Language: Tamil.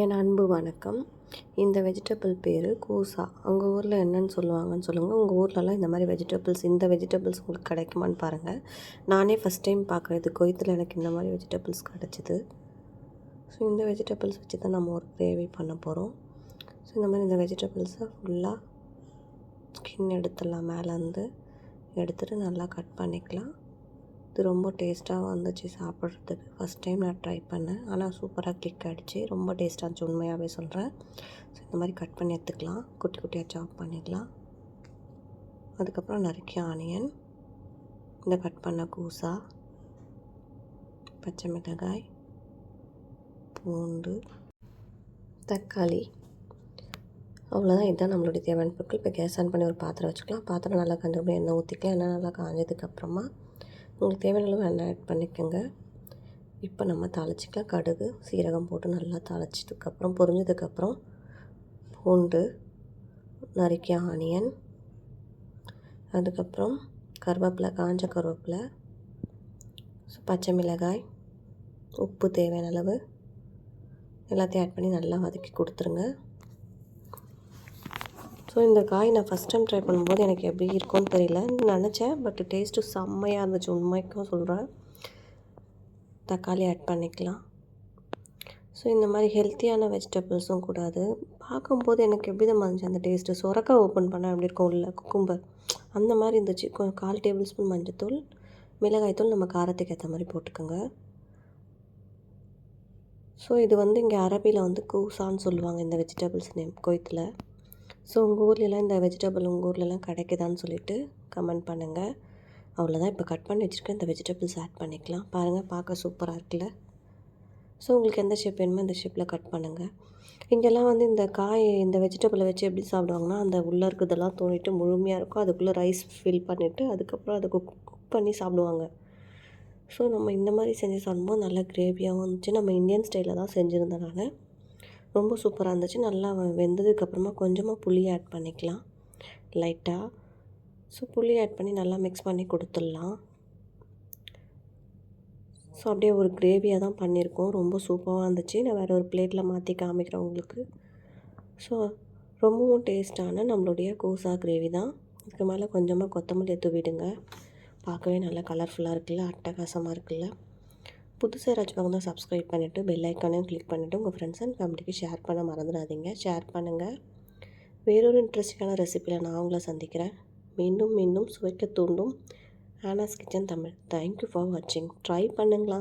என் அன்பு வணக்கம். இந்த வெஜிடபிள் பேர் கூசா. உங்கள் ஊரில் என்னன்னு சொல்லுவாங்கன்னு சொல்லுங்கள் உங்கள் ஊர்லலாம் இந்த மாதிரி வெஜிடபிள்ஸ் இந்த வெஜிடபிள்ஸ் உங்களுக்கு கிடைக்குமான்னு பாருங்கள் நானே ஃபஸ்ட் டைம் பார்க்குறது கொய்த்தில் எனக்கு இந்த மாதிரி வெஜிடபிள்ஸ் கிடச்சிது. ஸோ இந்த வெஜிடபிள்ஸ் வச்சு தான் நம்ம ஒரு கிரேவி பண்ண போகிறோம் ஸோ இந்த மாதிரி இந்த வெஜிடபிள்ஸை ஃபுல்லாக ஸ்கின் எடுத்துடலாம். மேலேருந்து எடுத்துகிட்டு நல்லா கட் பண்ணிக்கலாம். இது ரொம்ப டேஸ்ட்டாக வந்துச்சு சாப்பிட்றதுக்கு. ஃபஸ்ட் டைம் நான் ட்ரை பண்ணேன். ஆனால் சூப்பராக கிளிக் ஆகிடுச்சு ரொம்ப டேஸ்ட்டாக இருந்துச்சு உண்மையாகவே சொல்கிறேன் ஸோ இந்த மாதிரி கட் பண்ணி எடுத்துக்கலாம். குட்டி குட்டியாக சாப் பண்ணிக்கலாம். அதுக்கப்புறம் நறுக்கிய ஆனியன் இந்த கட் பண்ண கூசா பச்சை மிளகாய் பூண்டு தக்காளி. அவ்வளோதான் இதுதான் நம்மளுடைய தேவையான பொருட்கள். இப்போ கேஸ் ஆன் பண்ணி ஒரு பாத்திரம் வச்சுக்கலாம். பாத்திரம் நல்லா கண்டு எண்ணெய் ஊற்றிக்கலாம் எண்ணெய் நல்லா காஞ்சதுக்கப்புறமா உங்களுக்கு தேவையான அளவு எண்ணெய் ஆட் பண்ணிக்கோங்க. இப்போ நம்ம தாளிச்சிக்கலாம். கடுகு சீரகம் போட்டு நல்லா தாளிச்சதுக்கப்புறம் பொரிஞ்சதுக்கப்புறம் பூண்டு நறுக்கிய ஆனியன் அதுக்கப்புறம் கருவேப்பிலை காஞ்ச கருவேப்பிலை பச்சை மிளகாய் உப்பு தேவையான அளவு எல்லாத்தையும் ஆட் பண்ணி நல்லா வதக்கி கொடுத்துருங்க. ஸோ இந்த காய் நான் ஃபஸ்ட் டைம் ட்ரை பண்ணும்போது எனக்கு எப்படி இருக்கும்னு தெரியல. நினச்சேன் பட் டேஸ்ட்டு செம்மையாக இருந்துச்சு. உண்மைக்கும் சொல்கிறேன் தக்காளி ஆட் பண்ணிக்கலாம். ஸோ இந்த மாதிரி ஹெல்த்தியான வெஜிடபிள்ஸும் கூடாது. பார்க்கும்போது எனக்கு எப்படி தான் இருந்துச்சு அந்த டேஸ்ட்டு சுரக்கா ஓப்பன் பண்ணால் எப்படி இருக்கும் உள்ள? குக்கும்பர். அந்த மாதிரி இருந்துச்சு. கால் டேபிள் ஸ்பூன் மஞ்சத்தூள் மிளகாய்த்தூள் நம்ம காரத்துக்கு ஏற்ற மாதிரி போட்டுக்கோங்க. ஸோ இது வந்து இங்கே அரபியில் வந்து கூசான்னு சொல்லுவாங்க இந்த வெஜிடபிள்ஸ் நேம் கோயத்தில் ஸோ உங்கள் ஊர்லலாம் இந்த வெஜிடபிள் உங்கள் ஊர்லலாம் கிடைக்குதான்னு சொல்லிட்டு கமெண்ட் பண்ணுங்கள் அவ்வளோதான். இப்போ கட் பண்ணி வச்சுருக்கேன் இந்த வெஜிடபிள்ஸ் ஆட் பண்ணிக்கலாம். பாருங்கள் பார்க்க சூப்பராக இருக்குல்ல. ஸோ உங்களுக்கு எந்த ஷேப் வேணுமோ அந்த ஷேப்பில் கட் பண்ணுங்கள் இங்கெல்லாம் வந்து இந்த காய் இந்த வெஜிடபிளை வச்சு எப்படி சாப்பிடுவாங்கன்னா அந்த உள்ளே இருக்கிறதெல்லாம் தோணிட்டு முழுமையாக இருக்கும். அதுக்குள்ளே ரைஸ் ஃபில் பண்ணிவிட்டு அதுக்கப்புறம் அதை குக் குக் பண்ணி சாப்பிடுவாங்க. ஸோ நம்ம இந்த மாதிரி செஞ்சு சாப்பிடும்போது நல்லா கிரேவியாகவும் இருந்துச்சு. நம்ம இந்தியன் ஸ்டைலில் தான் செஞ்சுருந்தனால ரொம்ப சூப்பராக இருந்துச்சு. நல்லா வெந்ததுக்கப்புறமா கொஞ்சமாக புளி ஆட் பண்ணிக்கலாம். லைட்டாக ஸோ புளி ஆட் பண்ணி நல்லா மிக்ஸ் பண்ணி கொடுத்துடலாம். ஸோ அப்படியே ஒரு கிரேவியாக தான் பண்ணியிருக்கோம். ரொம்ப சூப்பராக இருந்துச்சு. நான் வேறு ஒரு பிளேட்டில் மாற்றி காமிக்கிறேன் உங்களுக்கு. ஸோ ரொம்பவும் டேஸ்ட்டான நம்மளுடைய கூசா கிரேவி தான். இதுக்கு மேலே கொஞ்சமாக கொத்தமல்லி தூவிடுங்க. பார்க்கவே நல்லா கலர்ஃபுல்லாக இருக்குல்ல? அட்டகாசமாக இருக்குல்ல? புதுசாக யாராச்சும் பார்க்கணும் தான் சப்ஸ்கிரைப் பண்ணிவிட்டு பெல் ஐக்கானையும் கிளிக் பண்ணிவிட்டு உங்கள் ஃப்ரெண்ட்ஸ் அண்ட் ஃபேமிலிக்கு ஷேர் பண்ண மறந்துடாதீங்க. ஷேர் பண்ணுங்கள் வேறொரு இன்ட்ரெஸ்டிங்கான ரெசிப்பியில் நான் உங்களை சந்திக்கிறேன். மீண்டும் மீண்டும் சுவைக்க தூண்டும். Anna's kitchen Tamil thank you for வாட்சிங் ட்ரை பண்ணுங்களா